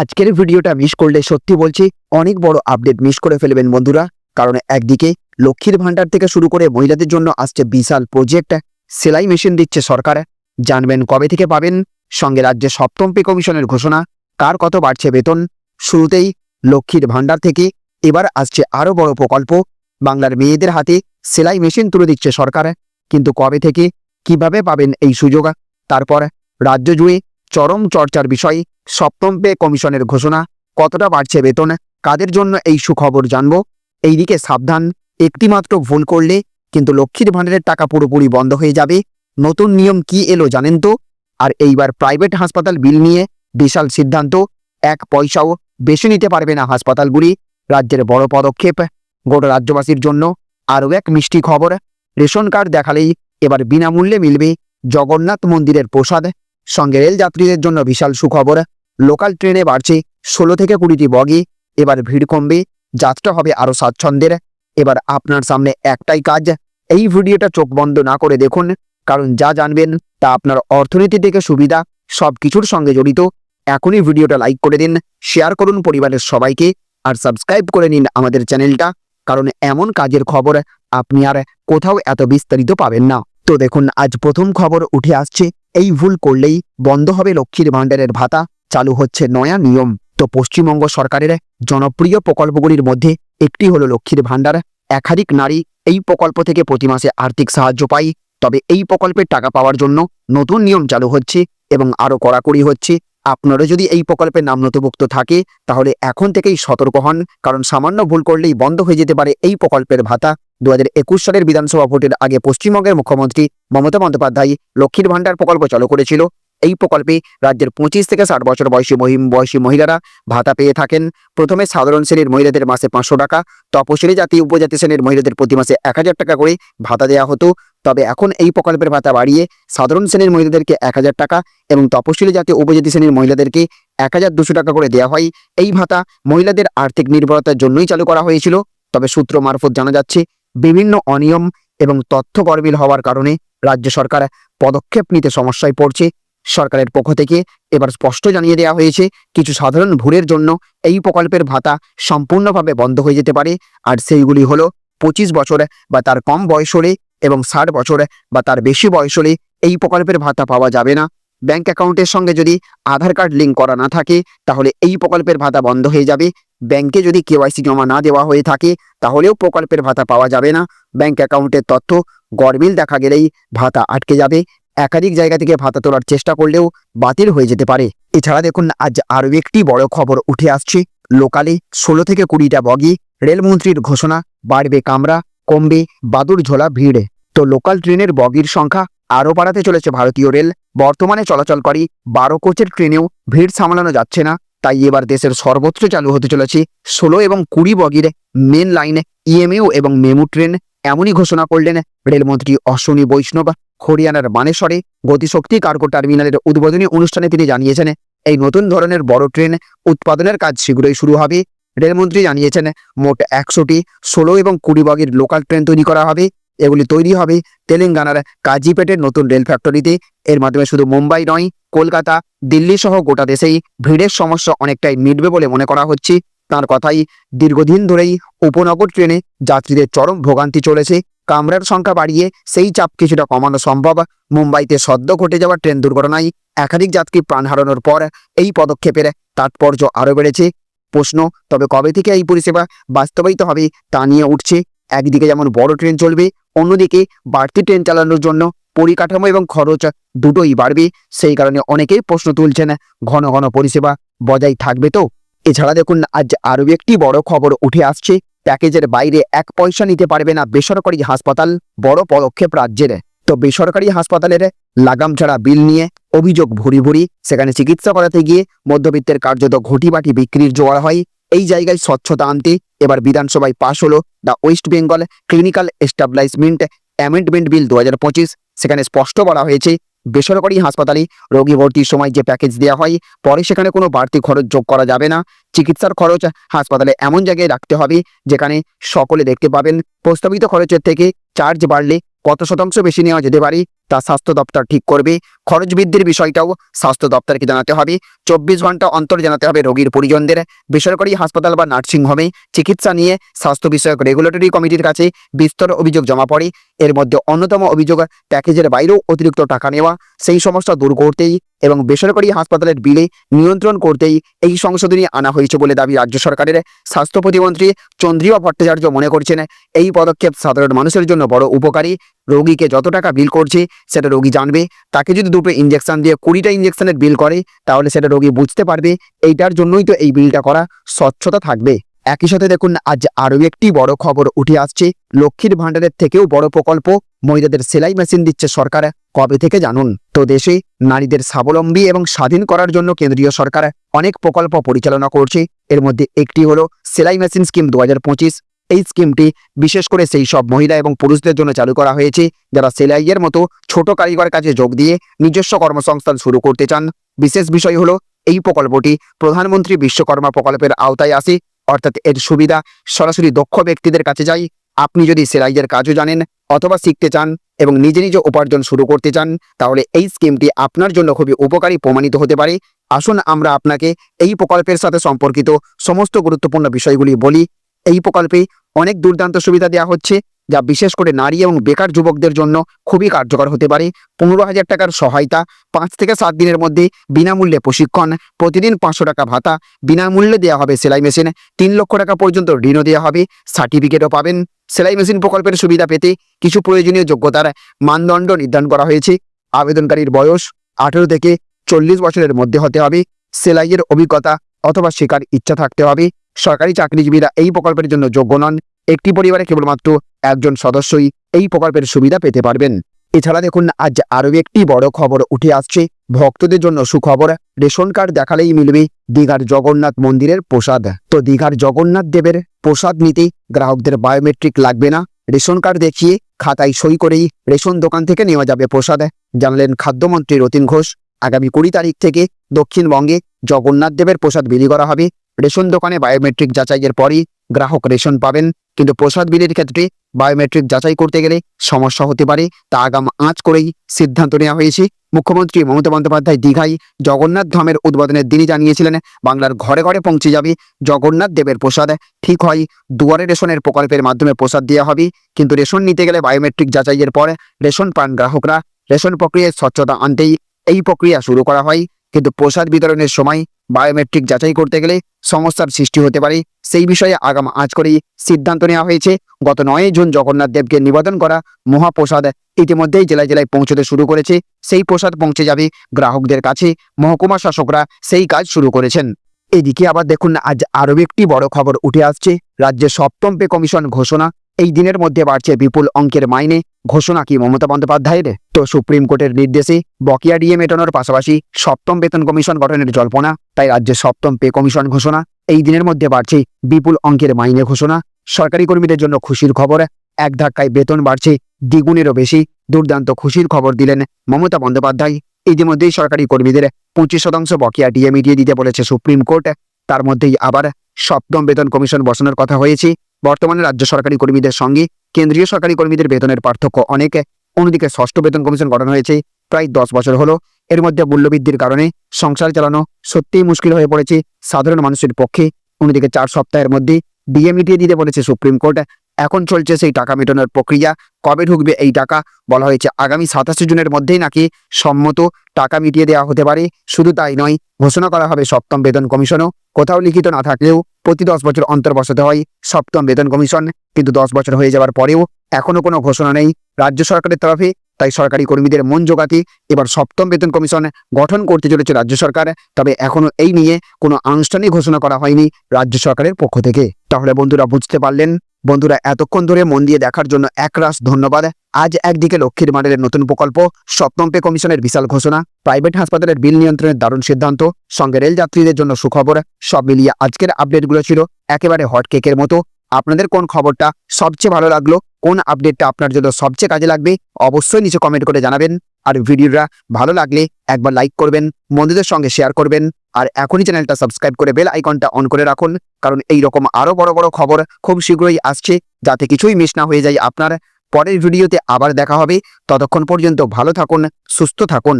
আজকের ভিডিওটা মিস করলে সত্যি বলছি, অনেক বড় আপডেট মিস করে ফেলবেন বন্ধুরা। কারণ একদিকে লক্ষ্মীর ভান্ডার থেকে শুরু করে মহিলাদের জন্য আসছে বিশাল প্রজেক্ট সেলাই মেশিন দিচ্ছে সরকার। জানবেন কবে থেকে পাবেন, সঙ্গে রাজ্যে সপ্তম পে কমিশনের ঘোষণা, কার কত বাড়ছে বেতন। শুরুতেই লক্ষ্মীর ভান্ডার থেকে এবার আসছে আরও বড় প্রকল্প, বাংলার মেয়েদের হাতে সেলাই মেশিন তুলে দিচ্ছে সরকার। কিন্তু কবে থেকে কীভাবে পাবেন এই সুযোগ? তারপর রাজ্য জুড়ে চরম চর্চার বিষয় সপ্তম পে কমিশনের ঘোষণা, কতটা বাড়ছে বেতন, কাদের জন্য এই সুখবর জানব? এইদিকে সাবধান, একটিমাত্র ভুল করলে কিন্তু লক্ষ্মীর ভাণ্ডারের টাকা পুরোপুরি বন্ধ হয়ে যাবে। নতুন নিয়ম কি এলো জানেন তো? আর এইবার প্রাইভেট হাসপাতাল বিল নিয়ে বিশাল সিদ্ধান্ত, এক পয়সাও বেশি নিতে পারবে না হাসপাতালগুলি। রাজ্যের বড় পদক্ষেপ, গোটা রাজ্যবাসীর জন্য আরও এক মিষ্টি খবর। রেশন কার্ড দেখালেই এবার বিনামূল্যে মিলবে জগন্নাথ মন্দিরের প্রসাদ। সঙ্গে রেল যাত্রীদের জন্য বিশাল সুখবর। লোকাল ট্রেনে বাড়ছে ষোলো থেকে কুড়িটি বগি। এবার ভিড় কমবে, যাত্রা হবে আরও স্বাচ্ছন্দ্যের। এবার আপনার সামনে একটাই কাজ, এই ভিডিওটা চোখ বন্ধ না করে দেখুন, কারণ যা জানবেন তা আপনার অর্থনীতি থেকে সুবিধা, সব কিছুর সঙ্গে জড়িত। এখনই ভিডিওটা লাইক করে দিন, শেয়ার করুন পরিবারের সবাইকে, আর সাবস্ক্রাইব করে নিন আমাদের চ্যানেলটা, কারণ এমন কাজের খবর আপনি আর কোথাও এত বিস্তারিত পাবেন না। তো দেখুন, আজ প্রথম খবর উঠে আসছে, এই ভুল করলেই বন্ধ হবে লক্ষ্মীর ভাণ্ডারের ভাতা, চালু হচ্ছে নয়া নিয়ম। তো পশ্চিমবঙ্গ সরকারের জনপ্রিয় প্রকল্পগুলির মধ্যে একটি হলো লক্ষ্মীর ভাণ্ডার। একাধিক নারী এই প্রকল্প থেকে প্রতি মাসে আর্থিক সাহায্য পায়। তবে এই প্রকল্পের টাকা পাওয়ার জন্য নতুন নিয়ম চালু হচ্ছে এবং আরও কড়াকড়ি হচ্ছে। আপনারও যদি এই প্রকল্পের নাম নথিভুক্ত থাকে, তাহলে এখন থেকেই সতর্ক হন, কারণ সামান্য ভুল করলেই বন্ধ হয়ে যেতে পারে এই প্রকল্পের ভাতা। দু হাজার একুশ সালের বিধানসভা ভোটের আগে পশ্চিমবঙ্গের মুখ্যমন্ত্রী মমতা বন্দ্যোপাধ্যায় লক্ষ্মীর ভাণ্ডার প্রকল্প চালু করেছিল। এই প্রকল্পে রাজ্যের পঁচিশ থেকে ষাট বছর বয়সী বয়সী মহিলারা ভাতা পেয়ে থাকেন। প্রথমে সাধারণ শ্রেণির মহিলাদের মাসে পাঁচশো টাকা, তপশিলি জাতি, উপজাতি শ্রেণির মহিলাদের প্রতি মাসে এক হাজার টাকা করে ভাতা দেওয়া হতো। তবে এখন এই প্রকল্পের ভাতা বাড়িয়ে সাধারণ শ্রেণির মহিলাদেরকে এক হাজার টাকা এবং তপশিলি জাতি উপজাতি শ্রেণির মহিলাদেরকে এক হাজার দুশো টাকা করে দেওয়া হয়। এই ভাতা মহিলাদের আর্থিক নির্ভরতার জন্যই চালু করা হয়েছিল। তবে সূত্র মারফত জানা যাচ্ছে, বিভিন্ন অনিয়ম এবং তথ্য গরমিল হওয়ার কারণে রাজ্য সরকার পদক্ষেপ নিতে সমস্যায় পড়ছে। সরকারের পক্ষ থেকে এবার স্পষ্ট জানিয়ে দেওয়া হয়েছে, কিছু সাধারণ ভুলের জন্য এই প্রকল্পের ভাতা সম্পূর্ণভাবে বন্ধ হয়ে যেতে পারে। আর সেইগুলি হলো, পঁচিশ বছর বা তার কম বয়স হলে এবং ষাট বছর বা তার বেশি বয়স হলে এই প্রকল্পের ভাতা পাওয়া যাবে না। ব্যাংক অ্যাকাউন্টের সঙ্গে যদি আধার কার্ড লিঙ্ক করা না থাকে, তাহলে এই প্রকল্পের ভাতা বন্ধ হয়ে যাবে। ব্যাংকে যদি কেওয়াইসি জমা না দেওয়া হয়ে থাকে, তাহলেও প্রকল্পের ভাতা পাওয়া যাবে না। ব্যাংক অ্যাকাউন্টের তথ্য গরমিল দেখা গেলেই ভাতা আটকে যাবে। একাধিক জায়গা থেকে ভাতা তোলার চেষ্টা করলেও বাতিল হয়ে যেতে পারে। এছাড়া দেখুন, আজ আরও একটি বড় খবর উঠে আসছে। লোকালে ষোলো থেকে কুড়িটা বগি রেলমন্ত্রীর ঘোষণা, বাড়বে কামরা, কমবে বাদুর ঝোলা ভিড়। তো লোকাল ট্রেনের বগির সংখ্যা আরও বাড়াতে চলেছে ভারতীয় রেল। বর্তমানে চলাচলকারী বারো কোচের ট্রেনেও ভিড় সামলানো যাচ্ছে না, তাই এবার দেশের সর্বত্র চালু হতে চলেছে ষোলো এবং কুড়ি বগির মেন লাইন ইএমইউ এবং মেমু ট্রেন। এমনই ঘোষণা করলেন রেলমন্ত্রী অশ্বিনী বৈষ্ণব। হরিয়ানার মানেশ্বরে গতিশক্তি কার্গো টার্মিনালের উদ্বোধনী অনুষ্ঠানে তিনি জানিয়েছেন, এই নতুন ধরনের বড় ট্রেন উৎপাদনের কাজ শীঘ্রই শুরু হবে। রেলমন্ত্রী জানিয়েছেন, মোট একশোটি ষোলো এবং কুড়ি বগির লোকাল ট্রেন তৈরি করা হবে। এগুলি তৈরি হবে তেলেঙ্গানার কাজিপেটের নতুন রেল ফ্যাক্টরিতে এর মাধ্যমে শুধু মুম্বাই নয়, কলকাতা, দিল্লি সহ গোটা দেশেই ভিড়ের সমস্যা অনেকটাই মিটবে বলে মনে করা হচ্ছে। তার কথাই দীর্ঘদিন ধরেই উপনগর ট্রেনে যাত্রীদের চরম ভোগান্তি চলেছে। কামরার সংখ্যা বাড়িয়ে সেই চাপ কিছুটা কমানো সম্ভব। মুম্বাইতে সদ্য ঘটে যাওয়া ট্রেন দুর্ঘটনায় একাধিক যাত্রী প্রাণ হারানোর পর এই পদক্ষেপের তাৎপর্য আরও বেড়েছে। প্রশ্ন, তবে কবে থেকে এই পরিষেবা বাস্তবায়িত হবে তা নিয়ে উঠছে। একদিকে যেমন বড় ট্রেন চলবে অন্যদিকে বাড়তি ট্রেন চালানোর জন্য পরিকাঠামো এবং খরচ দুটোই বাড়বে। সেই কারণে অনেকেই প্রশ্ন তুলছেন, ঘন ঘন পরিষেবা বজায় থাকবে তো? এছাড়া দেখুন, আজ আরও একটি বড় খবর উঠে আসছে। প্যাকেজের বাইরে এক পয়সা নিতে পারবে না বেসরকারি হাসপাতাল, বড় পদক্ষেপ রাজ্যের। তো বেসরকারি হাসপাতালের লাগাম ছাড়া বিল নিয়ে অভিযোগ ভুরি ভুরি। সেখানে চিকিৎসা করাতে গিয়ে মধ্যবিত্তের কার্যত ঘটিবাটি বিক্রির জোয়ার হয়। এই জায়গায় স্বচ্ছতা আনতে এবার বিধানসভায় পাশ হলো the West Bengal clinical establishment amendment bill দু হাজার পঁচিশ। সেখানে স্পষ্ট বলা হয়েছে, বেসরকারি হাসপাতালে রোগী ভর্তির সময় যে প্যাকেজ দেওয়া হয়, পরে সেখানে কোনো বাড়তি খরচ যোগ করা যাবে না। চিকিৎসার খরচ হাসপাতালে এমন জায়গায় রাখতে হবে, যেখানে সকলে দেখতে পাবেন। প্রস্তাবিত খরচের থেকে চার্জ বাড়লে কত শতাংশ বেশি নেওয়া যেতে পারে তা স্বাস্থ্য দপ্তর ঠিক করবে। খরচ বৃদ্ধির বিষয়টাও স্বাস্থ্য দপ্তরকে জানাতে হবে। চব্বিশ ঘণ্টা অন্তর জানাতে হবে রোগীর পরিজনদের। বেসরকারি হাসপাতাল বা নার্সিংহোমে চিকিৎসা নিয়ে স্বাস্থ্য বিষয়ক রেগুলেটরি কমিটির কাছে বিস্তর অভিযোগ জমা পড়ে। এর মধ্যে অন্যতম অভিযোগ প্যাকেজের বাইরেও অতিরিক্ত টাকা নেওয়া। সেই সমস্যা দূর করতেই এবং বেসরকারি হাসপাতালের বিলে নিয়ন্ত্রণ করতেই এই সংশোধনী আনা হয়েছে বলে দাবি রাজ্য সরকারের। স্বাস্থ্য প্রতিমন্ত্রী চন্দ্রিমা ভট্টাচার্য মনে করছেন, এই পদক্ষেপ সাধারণ মানুষের জন্য বড় উপকারী। রোগীকে যত টাকা বিল করছে, সেটা রোগী জানবে। তাকে যদি দুটো ইঞ্জেকশন দিয়ে কুড়িটা ইঞ্জেকশনের বিল করে, তাহলে সেটা রোগী বুঝতে পারবে। এইটার জন্যই তো এই বিলটা করা স্বচ্ছতা থাকবে। একই সাথে দেখুন, আজ আরও একটি বড় খবর উঠে আসছে। লক্ষ্মীর ভাণ্ডারের থেকেও বড় প্রকল্প মহিলাদের সেলাই মেশিন দিচ্ছে সরকার। কবে থেকে জানুন? তো দেশে নারীদের স্বাবলম্বী এবং স্বাধীন করার জন্য কেন্দ্রীয় সরকার অনেক প্রকল্প পরিচালনা করছে। এর মধ্যে একটি হলো সেলাই মেশিন স্কিম দু হাজার পঁচিশ। এই স্কিমটি বিশেষ করে সেই সব মহিলা এবং পুরুষদের জন্য চালু করা হয়েছে, যারা সেলাইয়ের মতো ছোট কারিগর কাজে যোগ দিয়ে নিজস্ব কর্মসংস্থান শুরু করতে চান। বিশেষ বিষয় হলো, এই প্রকল্পটি প্রধানমন্ত্রী বিশ্বকর্মা প্রকল্পের আওতায় আসে। অর্থাৎ এর সুবিধা, সরাসরি দক্ষ ব্যক্তিদের কাছে যাই। আপনি যদি সেলাইয়ের কাজও জানেন অথবা শিখতে চান এবং নিজে নিজে উপার্জন শুরু করতে চান, তাহলে এই স্কিমটি আপনার জন্য খুবই উপকারী প্রমাণিত হতে পারে। আসুন আমরা আপনাকে এই প্রকল্পের সাথে সম্পর্কিত সমস্ত গুরুত্বপূর্ণ বিষয়গুলি বলি। এই প্রকল্পে অনেক দুর্দান্ত সুবিধা দেওয়া হচ্ছে। যা বিশেষ করে নারী এবং বেকার যুবকদের জন্য খুবই কার্যকর হতে পারে। পনেরো হাজার টাকার সহায়তা, পাঁচ থেকে সাত দিনের মধ্যে বিনামূল্যে প্রশিক্ষণ, প্রতিদিন পাঁচশো টাকা ভাতা, বিনামূল্যে দেওয়া হবে সেলাই মেশিন, তিন লক্ষ টাকা পর্যন্ত ঋণও দেওয়া হবে, সার্টিফিকেটও পাবেন। সেলাই মেশিন প্রকল্পের সুবিধা পেতে কিছু প্রয়োজনীয় যোগ্যতার মানদণ্ড নির্ধারণ করা হয়েছে। আবেদনকারীর বয়স আঠেরো থেকে চল্লিশ বছরের মধ্যে হতে হবে। সেলাইয়ের অভিজ্ঞতা অথবা শেখার ইচ্ছা থাকতে হবে। সরকারি চাকরিজীবীরা এই প্রকল্পের জন্য যোগ্য নন। একটি পরিবারে কেবলমাত্র একজন সদস্যই এই প্রকল্পের সুবিধা পেতে পারবেন। এছাড়া দেখুন, আজ আরও একটি বড় খবর উঠে আসছে। ভক্তদের জন্য সুখবর, রেশন কার্ড দেখালেই মিলবে দীঘার জগন্নাথ মন্দিরের প্রসাদ। তো দীঘার জগন্নাথ দেবের প্রসাদ নিতে গ্রাহকদের বায়োমেট্রিক লাগবে না? রেশন কার্ড দেখিয়ে খাতায় সই করেই রেশন দোকান থেকে নেওয়া যাবে প্রসাদ। জানালেন খাদ্যমন্ত্রী রতিন ঘোষ, আগামী কুড়ি তারিখ থেকে দক্ষিণবঙ্গে জগন্নাথ দেবের প্রসাদ বিলি করা হবে। রেশন দোকানে বায়োমেট্রিক যাচাইয়ের পরই গ্রাহক রেশন পাবেন। কিন্তু প্রসাদ বিলির ক্ষেত্রে বায়োমেট্রিক যাচাই করতে গেলে সমস্যা হতে পারে। তা আগাম আঁচ করেই সিদ্ধান্ত নেওয়া হয়েছে। মুখ্যমন্ত্রী মমতা বন্দ্যোপাধ্যায় দীঘায় জগন্নাথ ধামের উদ্বোধনের দিনই জানিয়েছিলেন, বাংলার ঘরে ঘরে পৌঁছে যাবে জগন্নাথ দেবের প্রসাদ। ঠিক হয়, দুয়ারে রেশনের প্রকল্পের মাধ্যমে প্রসাদ দেওয়া হবে। কিন্তু রেশন নিতে গেলে বায়োমেট্রিক যাচাইয়ের পর রেশন পান গ্রাহকরা রেশন প্রক্রিয়ায় স্বচ্ছতা আনতেই এই প্রক্রিয়া শুরু করা হয়। কিন্তু প্রসাদ বিতরণের সময় বায়োমেট্রিক যাচাই করতে গেলে সমস্যার সৃষ্টি হতে পারে। সেই বিষয়ে আগাম আজ করেই সিদ্ধান্ত নেওয়া হয়েছে। গত নয় জুন জগন্নাথ দেবকে নিবেদন করা মহাপ্রসাদ ইতিমধ্যেই জেলায় জেলায় পৌঁছতে শুরু করেছে। সেই প্রসাদ পৌঁছে যাবে গ্রাহকদের কাছে। মহকুমা শাসকরা সেই কাজ শুরু করেছেন। এদিকে আবার দেখুন, আজ আরও একটি বড় খবর উঠে আসছে। রাজ্যের সপ্তম পে কমিশন ঘোষণা। এই দিনের মধ্যে বাড়ছে বিপুল অঙ্কের মাইনে। ঘোষণা কি মমতা বন্দ্যোপাধ্যায়ের? তো সুপ্রিম কোর্টের নির্দেশে বকেয়া ডিএ মেটানোর পাশাপাশি সপ্তম বেতন কমিশন গঠনের জল্পনা। তাই রাজ্যের সপ্তম পে কমিশন ঘোষণা। এই দিনের মধ্যে বাড়ছে বিপুল অঙ্কের মাইনে ঘোষণা। সরকারি কর্মীদের জন্য খুশির খবর। এক ধাক্কায় বেতন বাড়ছে, দ্বিগুণেরও বেশি। দুর্দান্ত খুশির খবর দিলেন মমতা বন্দ্যোপাধ্যায়। ইতিমধ্যেই সরকারি কর্মীদের পঁচিশ শতাংশ বকেয়া ডিএ মিটিয়ে দিতে বলেছে সুপ্রিম কোর্ট। তার মধ্যেই আবার সপ্তম বেতন কমিশন বসানোর কথা হয়েছে। বর্তমানে রাজ্য সরকারি কর্মীদের সঙ্গে কেন্দ্রীয় সরকারি কর্মীদের বেতনের পার্থক্য অনেক। অন্যদিকে ষষ্ঠ বেতন কমিশন গঠন হয়েছে। প্রায় দশ বছর হলো। এর মধ্যে মূল্যবৃদ্ধির কারণে সংসার চালানো সত্যিই মুশকিল হয়ে পড়েছে সাধারণ মানুষের পক্ষে। অন্যদিকে চার সপ্তাহের মধ্যে ডিএ মিটিয়ে দিতে বলেছে সুপ্রিম কোর্ট। এখন চলছে সেই টাকা মেটানোর প্রক্রিয়া। কবে ঢুকবে এই টাকা বলা হয়েছে আগামী সাতাশে জুনের মধ্যেই নাকি সম্মত টাকা মিটিয়ে দেওয়া হতে পারে। শুধু তাই নয়, ঘোষণা করা হবে সপ্তম বেতন কমিশনও। কোথাও লিখিত না থাকলেও প্রতি দশ বছর অন্তর বসাতে হয় সপ্তম বেতন কমিশন। কিন্তু দশ বছর হয়ে যাওয়ার পরেও এখনও কোনো ঘোষণা নেই। রাজ্য সরকারের তরফে তাই সরকারি কর্মীদের মন জোগাতে এবার সপ্তম বেতন কমিশন গঠন করতে চলেছে রাজ্য সরকার। তবে এখনও এই নিয়ে কোনো আনুষ্ঠানিক ঘোষণা করা হয়নি রাজ্য সরকারের পক্ষ থেকে। তাহলে বন্ধুরা বুঝতে পারলেন। বন্ধুরা এতক্ষণ ধরে মন দিয়ে দেখার জন্য একরাশ ধন্যবাদ। আজ একদিকে লক্ষ্মীর মাডেলের নতুন প্রকল্প, সপ্তম পে কমিশনের বিশাল ঘোষণা, প্রাইভেট হাসপাতালের বিল নিয়ন্ত্রণের দারুণ সিদ্ধান্ত, সঙ্গে রেল যাত্রীদের জন্য সুখবর, সব মিলিয়ে আজকের আপডেটগুলো ছিল একেবারে হট কেকের মতো। আপনাদের কোন খবরটা সবচেয়ে ভালো লাগল, কোন আপডেটটা আপনার জন্য সবচেয়ে কাজে লাগবে, অবশ্যই নিচে কমেন্ট করে জানাবেন। আর ভিডিওটা ভালো লাগলে একবার লাইক করবেন, বন্ধুদের সঙ্গে শেয়ার করবেন, আর এখনই চ্যানেলটা সাবস্ক্রাইব করে বেল আইকনটা অন করে রাখুন, কারণ এই রকম আরও বড় বড় খবর খুব শীঘ্রই আসছে, যাতে কিছুই মিস না হয়ে যায় আপনার। পরের ভিডিওতে আবার দেখা হবে, ততক্ষণ পর্যন্ত ভালো থাকুন, সুস্থ থাকুন।